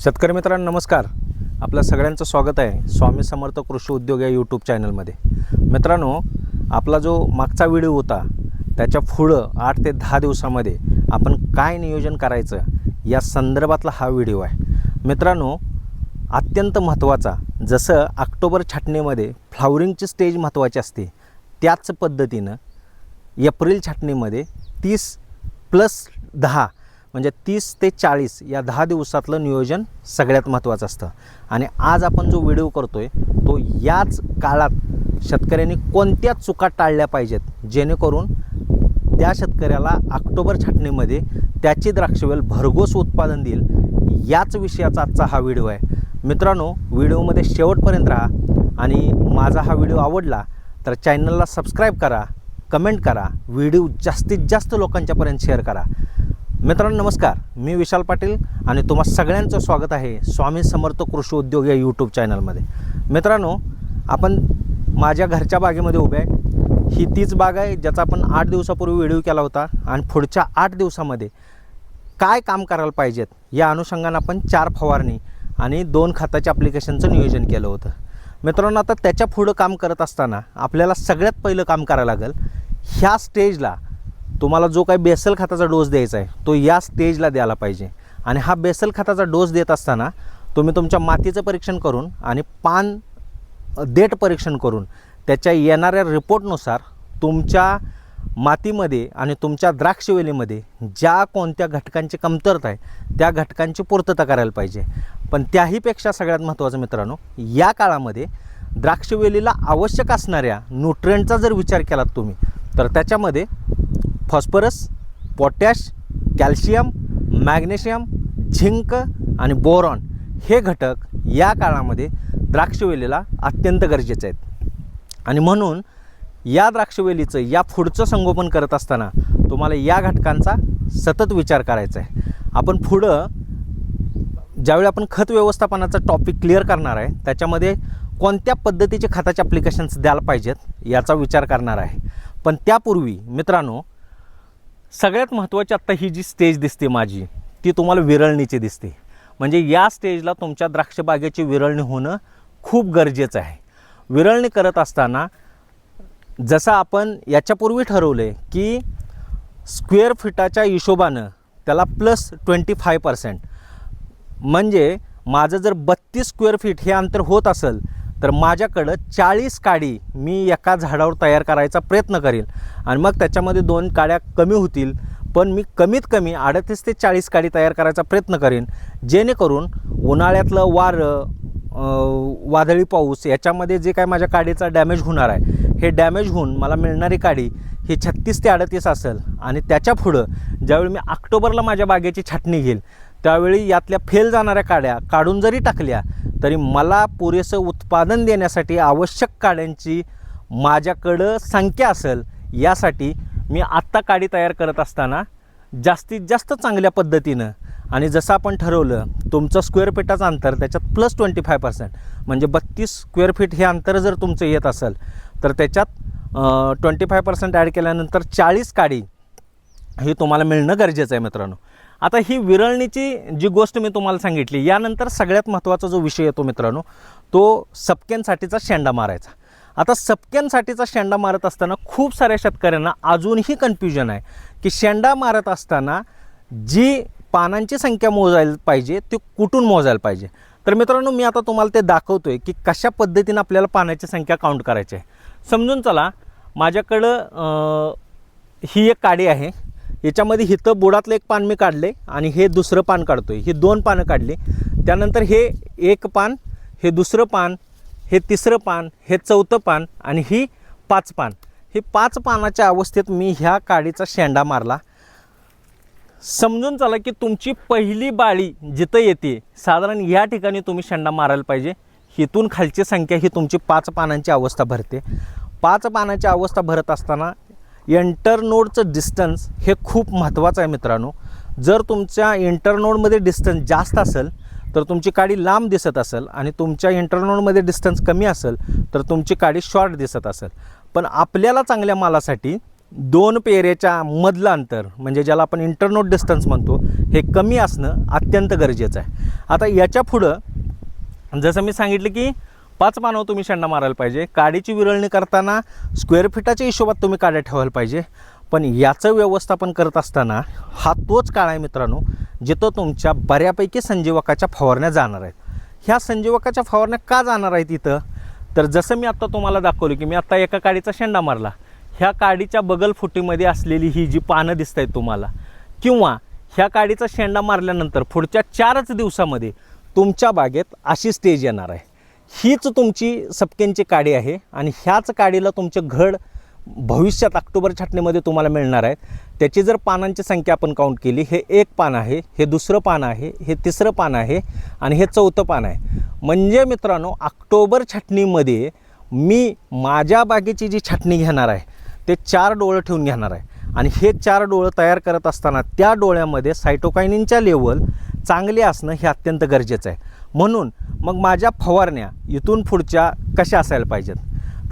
शेतकरी मित्रांनो नमस्कार. आपल्या सगळ्यांचं स्वागत आहे स्वामी समर्थ कृषी उद्योग या यूट्यूब चॅनलमध्ये मित्रांनो आपला जो मागचा व्हिडिओ होता त्याच्या पुढं आठ ते दहा दिवसामध्ये आपण काय नियोजन करायचं या संदर्भातला हा व्हिडिओ आहे. मित्रांनो अत्यंत महत्त्वाचा जसं ऑक्टोबर छाटणीमध्ये फ्लावरिंगची स्टेज महत्त्वाची असते त्याच पद्धतीनं एप्रिल छाटणीमध्ये तीस प्लस दहा म्हणजे तीस ते चाळीस या दहा दिवसातलं नियोजन सगळ्यात महत्त्वाचं असतं. आणि आज आपण जो व्हिडिओ करतो आहे तो याच काळात शेतकऱ्यांनी कोणत्या चुका टाळल्या पाहिजेत? जेणेकरून त्या शेतकऱ्याला ऑक्टोबर छाटणीमध्ये त्याची द्राक्षवेल भरघोस उत्पादन देईल याच विषयाचा आजचा हा व्हिडिओ आहे. मित्रांनो व्हिडिओमध्ये शेवटपर्यंत राहा आणि माझा हा व्हिडिओ आवडला तर चॅनलला सबस्क्राईब करा कमेंट करा व्हिडिओ जास्तीत जास्त लोकांच्यापर्यंत शेअर करा. मित्रांनो नमस्कार. मी विशाल पाटील आणि तुम्हा सगळ्यांचं स्वागत आहे स्वामी समर्थ कृषी उद्योग या यूट्यूब चॅनलमध्ये मित्रांनो आपण माझ्या घरच्या बागेमध्ये उभे आहे. ही तीच बाग आहे ज्याचा आपण आठ दिवसापूर्वी व्हिडिओ केला होता आणि पुढच्या आठ दिवसामध्ये काय काम करायला पाहिजेत या अनुषंगानं आपण चार फवारणी आणि दोन खताच्या ॲप्लिकेशनचं नियोजन केलं होतं. मित्रांनो आता त्याच्या पुढं काम करत असताना आपल्याला सगळ्यात पहिलं काम करायला लागेल. ह्या स्टेजला तुम्हाला जो काही बेसल खताचा डोस द्यायचा आहे तो या स्टेजला द्यायला पाहिजे. आणि हा बेसल खताचा डोस देत असताना तुम्ही तुमच्या मातीचं परीक्षण करून आणि पान देठ परीक्षण करून त्याच्या येणाऱ्या रिपोर्टनुसार तुमच्या मातीमध्ये आणि तुमच्या द्राक्षवेलीमध्ये ज्या कोणत्या घटकांची कमतरता आहे त्या घटकांची पूर्तता करायला पाहिजे. पण त्याहीपेक्षा सगळ्यात महत्त्वाचं मित्रांनो या काळामध्ये द्राक्षवेलीला आवश्यक असणाऱ्या न्यूट्रेंटचा जर विचार केलात तुम्ही तर त्याच्यामध्ये phosphorus potash calcium magnesium zinc आणि बोरॉन हे घटक या काळामध्ये द्राक्षवेलीला अत्यंत गरजेचे आहेत. आणि म्हणून या द्राक्षवेलीचं या पुढचं संगोपन करत असताना तुम्हाला या घटकांचा सतत विचार करायचा आहे. आपण पुढं ज्यावेळी आपण खत व्यवस्थापनाचा टॉपिक क्लिअर करणार आहे त्याच्यामध्ये कोणत्या पद्धतीचे खताचे ॲप्लिकेशन्स द्यायला पाहिजेत याचा विचार करणार आहे. पण त्यापूर्वी मित्रांनो सगळ्यात महत्त्वाची आत्ता ही जी स्टेज दिसते माझी ती तुम्हाला विरळणीची दिसते. म्हणजे या स्टेजला तुमच्या द्राक्षबागेची विरळणी होणं खूप गरजेचं आहे. विरळणी करत असताना जसं आपण याच्यापूर्वी ठरवलं आहे की स्क्वेअर फिटाच्या हिशोबानं त्याला प्लस ट्वेंटी फाय पर्सेंट म्हणजे माझं जर बत्तीस स्क्वेअर फीट हे अंतर होत असेल तर माझ्याकडं चाळीस काडी मी एका झाडावर तयार करायचा प्रयत्न करेल आणि मग त्याच्यामध्ये दोन काड्या कमी होतील पण मी कमीत कमी अडतीस ते चाळीस काडी तयार करायचा प्रयत्न करेन. जेणेकरून उन्हाळ्यातलं वारं वादळी पाऊस याच्यामध्ये जे काय माझ्या काडीचा डॅमेज होणार आहे हे डॅमेज होऊन मला मिळणारी काडी ही छत्तीस ते अडतीस असेल. आणि त्याच्या पुढं ज्यावेळी मी ऑक्टोबरला माझ्या बागेची छाटणी घेईल त्यावेळी यातल्या फेल जाणाऱ्या काड्या काढून जरी टाकल्या तरी मला पुरेसं उत्पादन देण्यासाठी आवश्यक काड्यांची माझ्याकडं संख्या असेल यासाठी मी आत्ता काडी तयार करत असताना जास्तीत जास्त चांगल्या पद्धतीनं आणि जसं आपण ठरवलं तुमचं स्क्वेअर फिटाचं अंतर त्याच्यात प्लस ट्वेंटी फाय पर्सेंट म्हणजे बत्तीस स्क्वेअर फीट हे अंतर जर तुमचं येत असेल तर त्याच्यात ट्वेंटी फाय पर्सेंट ॲड केल्यानंतर चाळीस काडी ही तुम्हाला मिळणं गरजेचं आहे मित्रांनो. आता ही विरळणीची जी गोष्ट मी तुम्हाला सांगितली यानंतर सगळ्यात महत्त्वाचा जो विषय येतो मित्रांनो तो सपक्यांसाठीचा शेंडा मारायचा. आता सपक्यांसाठीचा शेंडा मारत असताना खूप साऱ्या शेतकऱ्यांना अजूनही कन्फ्युजन आहे की शेंडा मारत असताना जी पानांची संख्या मोजायला पाहिजे ती कुठून मोजायला पाहिजे? तर मित्रांनो मी आता तुम्हाला ते दाखवतो आहे की कशा पद्धतीनं आपल्याला पानाची संख्या काउंट करायची आहे. समजून चला माझ्याकडं ही एक काडी आहे. याच्यामध्ये हिथं बुडातलं एक पान मी काढले आणि हे दुसरं पान काढतो आहे ही दोन पानं काढली. त्यानंतर हे एक पान हे दुसरं पान हे तिसरं पान हे चौथं पान आणि ही पाच पान. हे पाच पानाच्या अवस्थेत मी ह्या काडीचा शेंडा मारला. समजून चला की तुमची पहिली बाळी जिथं येते साधारण या ठिकाणी तुम्ही शेंडा मारायला पाहिजे. हिथून खालची संख्या ही तुमची पाच पानांची अवस्था भरते. पाच पानाची अवस्था भरत असताना इंटरनोडचं डिस्टन्स हे खूप महत्त्वाचं आहे मित्रांनो. जर तुमच्या इंटरनोडमध्ये डिस्टन्स जास्त असेल तर तुमची काडी लांब दिसत असेल आणि तुमच्या इंटरनोडमध्ये डिस्टन्स कमी असेल तर तुमची काडी शॉर्ट दिसत असेल. पण आपल्याला चांगल्या मालासाठी दोन पेरेच्या मधलं अंतर म्हणजे ज्याला आपण इंटरनोट डिस्टन्स म्हणतो हे कमी असणं अत्यंत गरजेचं आहे. आता याच्या पुढं जसं मी सांगितलं की पाच मानव तुम्ही शेंडा मारायला पाहिजे. काडीची विरळणी करताना स्क्वेअर फिटाच्या हिशोबात तुम्ही काड्या ठेवायला पाहिजे. पण याचं व्यवस्थापन करत असताना हा तोच काळ आहे मित्रांनो जिथं तुमच्या बऱ्यापैकी संजीवकाच्या फवारण्या जाणार आहेत. ह्या संजीवकाच्या फवारण्या का जाणार आहेत इथं? तर जसं मी आत्ता तुम्हाला दाखवलं की मी आत्ता एका काडीचा शेंडा मारला. ह्या काडीच्या बगल फुटीमध्ये असलेली ही जी पानं दिसत आहेत तुम्हाला किंवा ह्या काडीचा शेंडा मारल्यानंतर पुढच्या चारच दिवसामध्ये तुमच्या बागेत अशी स्टेज येणार आहे. हीच तुमची सपकेंची काडी आहे आणि ह्याच काडीला तुमचे घड भविष्यात ऑक्टोबर छाटणीमध्ये तुम्हाला मिळणार आहेत. त्याची जर पानांची संख्या आपण काउंट केली हे एक पान आहे हे दुसरं पान आहे हे तिसरं पान आहे आणि हे चौथं पान आहे. म्हणजे मित्रांनो ऑक्टोबर छाटणीमध्ये मी माझ्या बागेची जी छाटणी घेणार आहे ते चार डोळं ठेवून घेणार आहे. आणि हे चार डोळं तयार करत असताना त्या डोळ्यामध्ये सायटोकायनिनच्या लेवल चांगले असणं हे अत्यंत गरजेचं आहे. म्हणून मग माझ्या फवारण्या इथून पुढच्या कशा असायला पाहिजेत?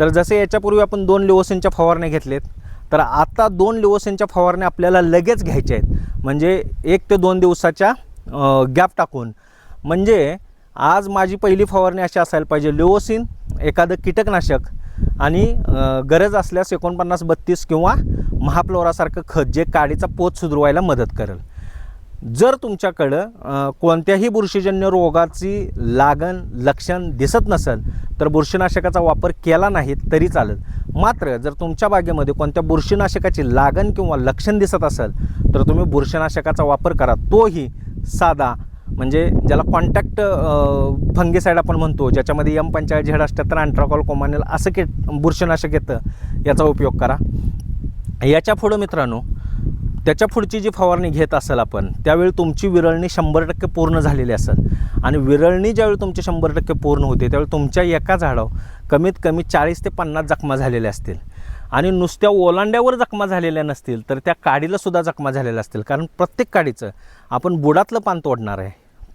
तर जसे याच्यापूर्वी आपण दोन लिओसेनच्या फवारण्या घेतलेत तर आता दोन लिओसेनच्या फवारण्या आपल्याला लगेच घ्यायच्या आहेत. म्हणजे एक ते दोन दिवसाच्या गॅप टाकून. म्हणजे आज माझी पहिली फवारणी अशी असायला पाहिजे लिओसिन एखादं कीटकनाशक आणि गरज असल्यास एकोणपन्नास बत्तीस किंवा महाप्लोरासारखं खत जे काडीचा पोत सुधरवायला मदत करेल. जर तुमच्याकडं कोणत्याही बुरशीजन्य रोगाची लागण लक्षण दिसत नसेल तर बुरशीनाशकाचा वापर केला नाही तरी चालेल. मात्र जर तुमच्या बागेमध्ये कोणत्या बुरशीनाशकाची लागण किंवा लक्षण दिसत असेल तर तुम्ही बुरशीनाशकाचा वापर करा. तोही साधा म्हणजे ज्याला कॉन्टॅक्ट फंगीसाईड आपण म्हणतो ज्याच्यामध्ये एम पंचाळीस झेड अठ्ठ्याहत्तर अँट्राकॉल कोमानेल असं की बुरशीनाशक येतं याचा उपयोग करा. याच्या पुढं मित्रांनो त्याच्या पुढची जी फवारणी घेत असाल आपण त्यावेळी तुमची विरळणी शंभर टक्के पूर्ण झालेली असेल. आणि विरळणी ज्यावेळी तुमची शंभर टक्के पूर्ण होते त्यावेळी तुमच्या एका झाडावर कमीत कमी चाळीस ते पन्नास जखमा झालेल्या असतील. आणि नुसत्या ओलांड्यावर जखमा झालेल्या नसतील तर त्या काडीला सुद्धा जखमा झालेल्या असतील. कारण प्रत्येक काडीचं आपण बुडातलं पान तोडणार आहे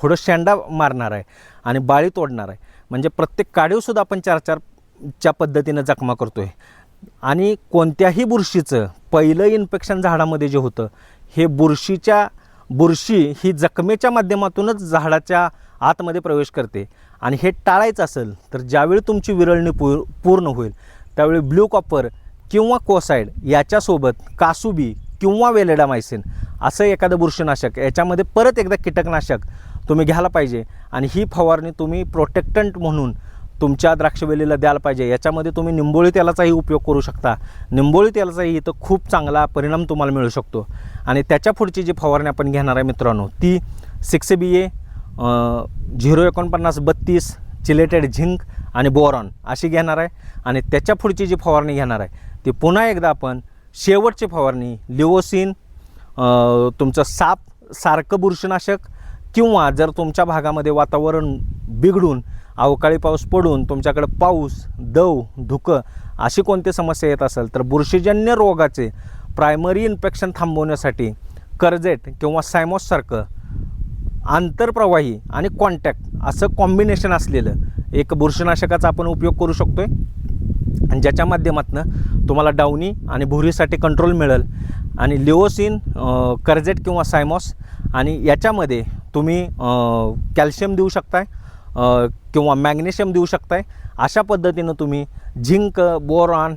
पुढं शेंडा मारणार आहे आणि बाळी तोडणार आहे. म्हणजे प्रत्येक काडीवसुद्धा आपण चार चारच्या पद्धतीनं जखमा करतो आहे आणि कोणत्याही बुरशीचं पहिलं इन्फेक्शन झाडामध्ये जे होतं हे बुरशीच्या बुरशी ही जखमेच्या माध्यमातूनच झाडाच्या आतमध्ये प्रवेश करते. आणि हे टाळायचं असेल तर ज्यावेळी तुमची विरळणी पू पूर्ण होईल त्यावेळी ब्ल्यू कॉपर किंवा कोसाईड याच्यासोबत कासुबी किंवा वेलेडामायसिन असं एखादं बुरशीनाशक याच्यामध्ये परत एकदा कीटकनाशक तुम्ही घ्यायला पाहिजे. आणि ही फवारणी तुम्ही प्रोटेक्टंट म्हणून तुमच्या द्राक्षवेलीला द्यायला पाहिजे. याच्यामध्ये तुम्ही निंबोळी तेलाचाही उपयोग करू शकता. निंबोळी तेलाचाही इथं खूप चांगला परिणाम तुम्हाला मिळू शकतो. आणि त्याच्या पुढची जी फवारणी आपण घेणार आहे मित्रांनो ती सिक्स बी ए झिरो एकोणपन्नास बत्तीस चिलेटेड झिंक आणि बोरॉन अशी घेणार आहे. आणि त्याच्या पुढची जी फवारणी घेणार आहे ती पुन्हा एकदा आपण शेवटची फवारणी लिओसिन तुमचं साप सारखं बुरशीनाशक किंवा जर तुमच्या भागामध्ये वातावरण बिघडून अवकाळी पाऊस पडून तुमच्याकडे पाऊस दव धुकं अशी कोणती समस्या येत असेल तर बुरशीजन्य रोगाचे प्रायमरी इन्फेक्शन थांबवण्यासाठी कर्जेट किंवा सायमॉससारखं आंतरप्रवाही आणि कॉन्टॅक्ट असं कॉम्बिनेशन असलेलं एक बुरशीनाशकाचा आपण उपयोग करू शकतो आहे आणि ज्याच्या माध्यमातून तुम्हाला डावणी आणि भुरीसाठी कंट्रोल मिळेल. आणि लिओसिन कर्जेट किंवा सायमॉस आणि याच्यामध्ये तुम्ही कॅल्शियम देऊ शकताय. किंवा मॅग्नेशियम देऊ शकताय अशा पद्धतीनं तुम्ही zinc boron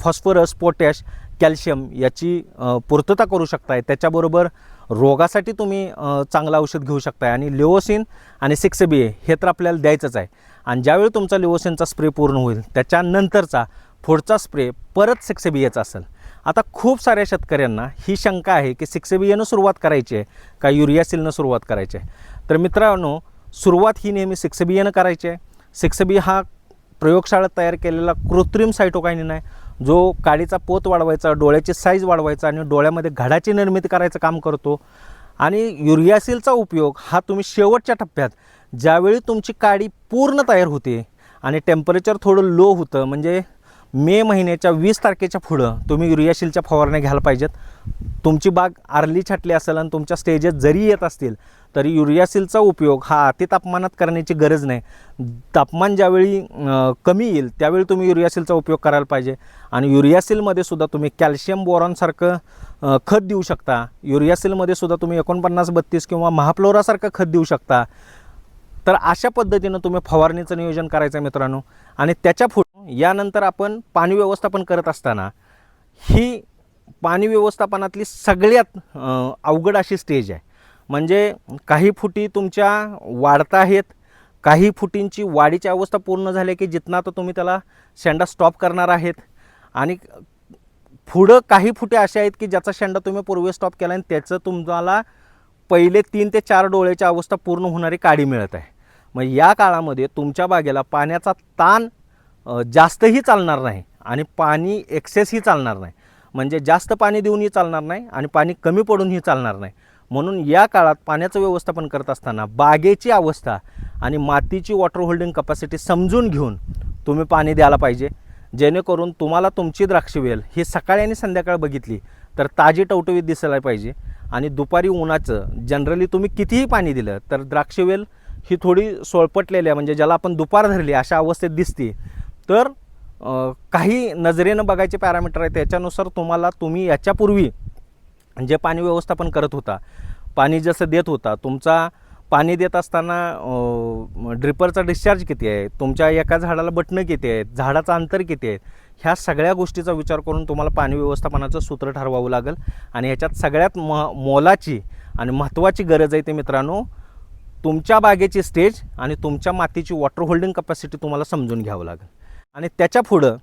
phosphorus potash calcium याची पूर्तता करू शकताय. त्याच्याबरोबर रोगासाठी तुम्ही चांगलं औषध घेऊ शकताय. आणि लिओसिन आणि सिक्स बी ए हे तर आपल्याला द्यायचंच आहे. आणि ज्यावेळी तुमचा लिओसिनचा स्प्रे पूर्ण होईल त्याच्यानंतरचा पुढचा स्प्रे परत सिक्स बी एचा असेल. आता खूप साऱ्या शेतकऱ्यांना ही शंका आहे की सिक्स बी एनं सुरुवात करायची आहे का युरियासिलनं सुरुवात करायची आहे? तर मित्रांनो सुरुवात ही नेहमी सिक्स बी करायची आहे. सिक्स बी हा प्रयोगशाळेत तयार केलेला कृत्रिम सायटोकायनिन आहे. जो काडीचा पोत वाढवायचा डोळ्याची साईज वाढवायचा आणि डोळ्यामध्ये घडाची निर्मिती करायचं काम करतो. आणि युरियासिलचा उपयोग हा तुम्ही शेवटच्या टप्प्यात ज्यावेळी तुमची काडी पूर्ण तयार होते आणि टेम्परेचर थोडं लो होतं म्हणजे मे महिन्याच्या वीस तारखेच्या पुढं तुम्ही युरियाशीलच्या फवारण्या घ्यायला पाहिजेत. तुमची बाग आरली छाटली असेल आणि तुमच्या स्टेजेस जरी येत असतील तरी युरियासीलचा उपयोग हा अति तापमानात करण्याची गरज नाही. तापमान ज्यावेळी कमी येईल त्यावेळी तुम्ही युरियासीलचा उपयोग करायला पाहिजे. आणि युरियासिलमध्ये सुद्धा तुम्ही कॅल्शियम बोरॉनसारखं खत देऊ शकता. युरियासीलमध्ये सुद्धा तुम्ही एकोणपन्नास बत्तीस किंवा महाफ्लोरासारखं खत देऊ शकता. तर अशा पद्धतीनं तुम्ही फवारणीचं नियोजन करायचं आहे मित्रांनो. आणि त्याच्या पुढे यानंतर आपण पाणी व्यवस्थापन करत असताना ही पाणी व्यवस्थापनातली सगळ्यात अवघड अशी स्टेज आहे. म्हणजे काही फुटी तुमच्या वाढता आहेत काही फुटींची वाढीची अवस्था पूर्ण झाली की जिथनं तर तुम्ही त्याला शेंडा स्टॉप करणार आहेत. आणि पुढं काही फुटे असे आहेत की ज्याचा शेंडा तुम्ही पूर्वी स्टॉप केला आणि त्याचं तुम्हाला पहिले तीन ते चार डोळ्याची अवस्था पूर्ण होणारी काडी मिळत आहे. मग या काळामध्ये तुमच्या बागेला पाण्याचा ताण जास्तही चालणार नाही आणि पाणी एक्सेसही चालणार नाही. म्हणजे जास्त पाणी देऊनही चालणार नाही आणि पाणी कमी पडूनही चालणार नाही. म्हणून या काळात पाण्याचं व्यवस्थापन करत असताना बागेची अवस्था आणि मातीची वॉटर होल्डिंग कपॅसिटी समजून घेऊन तुम्ही पाणी द्यायला पाहिजे. जेणेकरून तुम्हाला तुमची द्राक्षवेल ही सकाळी आणि संध्याकाळ बघितली तर ताजी टवटवीत दिसायला पाहिजे. आणि दुपारी उन्हाचं जनरली तुम्ही कितीही पाणी दिलं तर द्राक्षवेल ही थोडी सोळपटलेली आहे म्हणजे ज्याला आपण दुपार धरली अशा अवस्थेत दिसते तर काही नजरेनं बघायचे पॅरामीटर आहे त्याच्यानुसार तुम्हाला तुम्ही याच्यापूर्वी जे पाणी व्यवस्थापन करत होता पाणी जसं देत होता तुमचा पाणी देत असताना ड्रिपरचा डिस्चार्ज किती आहे तुमच्या एका झाडाला बटणं किती आहेत झाडाचं अंतर किती आहे ह्या सगळ्या गोष्टीचा विचार करून तुम्हाला पाणी व्यवस्थापनाचं सूत्र ठरवावं लागेल. आणि ह्याच्यात सगळ्यात म मोलाची आणि महत्त्वाची गरज आहे ते मित्रांनो तुमच्या बागेची स्टेज आणि तुमच्या मातीची वॉटर होल्डिंग कपॅसिटी तुम्हाला समजून घ्यावं लागेल. आणि त्याच्या पुढं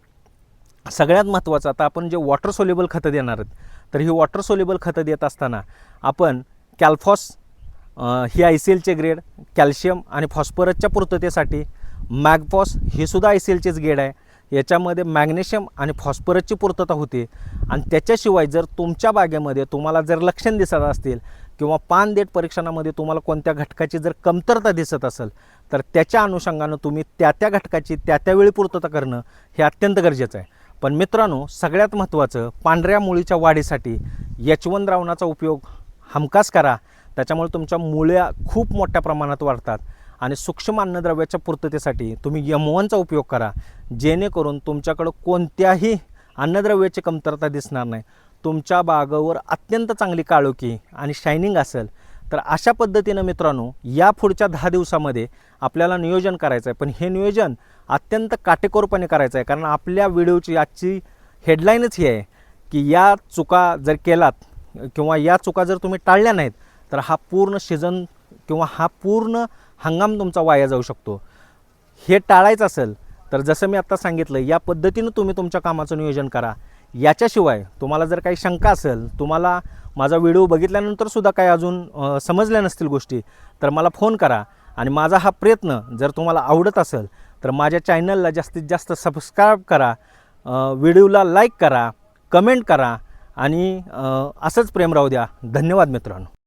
सगळ्यात महत्त्वाचं आता आपण जे वॉटर सोल्युबल खतं देणार आहेत तर ही वॉटर सोल्युबल खतं देत असताना आपण कॅल्फॉस ही आय सी एलचे ग्रेड कॅल्शियम आणि फॉस्फरसच्या पूर्ततेसाठी मॅगफॉस हे सुद्धा आय सी एलचेच ग्रेड आहे. याच्यामध्ये मॅग्नेशियम आणि फॉस्फरसची पूर्तता होते. आणि त्याच्याशिवाय जर तुमच्या बागेमध्ये तुम्हाला जर लक्षण दिसत असतील किंवा पान देठ परीक्षणामध्ये तुम्हाला कोणत्या घटकाची जर कमतरता दिसत असेल तर त्याच्या अनुषंगानं तुम्ही त्या त्या घटकाची त्या त्यावेळी पूर्तता करणं हे अत्यंत गरजेचं आहे. पण मित्रांनो सगळ्यात महत्त्वाचं पांढऱ्या मुळीच्या वाढीसाठी यचवन द्रावणाचा उपयोग हमखास करा. त्याच्यामुळे तुमच्या मुळ्या खूप मोठ्या प्रमाणात वाढतात आणि सूक्ष्म अन्नद्रव्याच्या पूर्ततेसाठी तुम्ही यमवनचा उपयोग करा. जेणेकरून तुमच्याकडं कोणत्याही अन्नद्रव्याची कमतरता दिसणार नाही. तुमच्या बागावर अत्यंत चांगली काळोखी आणि शायनिंग असेल. तर अशा पद्धतीनं मित्रांनो या पुढच्या दहा दिवसामध्ये आपल्याला नियोजन करायचं आहे. पण हे नियोजन अत्यंत काटेकोरपणे करायचं आहे. कारण आपल्या व्हिडिओची आजची हेडलाईनच ही आहे की या चुका जर केलात किंवा या चुका जर तुम्ही टाळल्या नाहीत तर हा पूर्ण सीझन किंवा हा पूर्ण हंगाम तुमचा वाया जाऊ शकतो. हे टाळायचं असेल तर जसं मी आत्ता सांगितलं या पद्धतीनं तुम्ही तुमच्या कामाचं नियोजन करा. याच्याशिवाय तुम्हाला जर काही शंका असेल तुम्हाला माझा व्हिडिओ बघितल्यानंतर सुद्धा काही अजून समजल्या नसतील गोष्टी तर मला फोन करा. आणि माझा हा प्रयत्न जर तुम्हाला आवडत असेल तर माझ्या चॅनलला जास्तीत जास्त सबस्क्राईब करा व्हिडिओला लाईक करा कमेंट करा आणि असंच प्रेम राहू द्या. धन्यवाद मित्रांनो.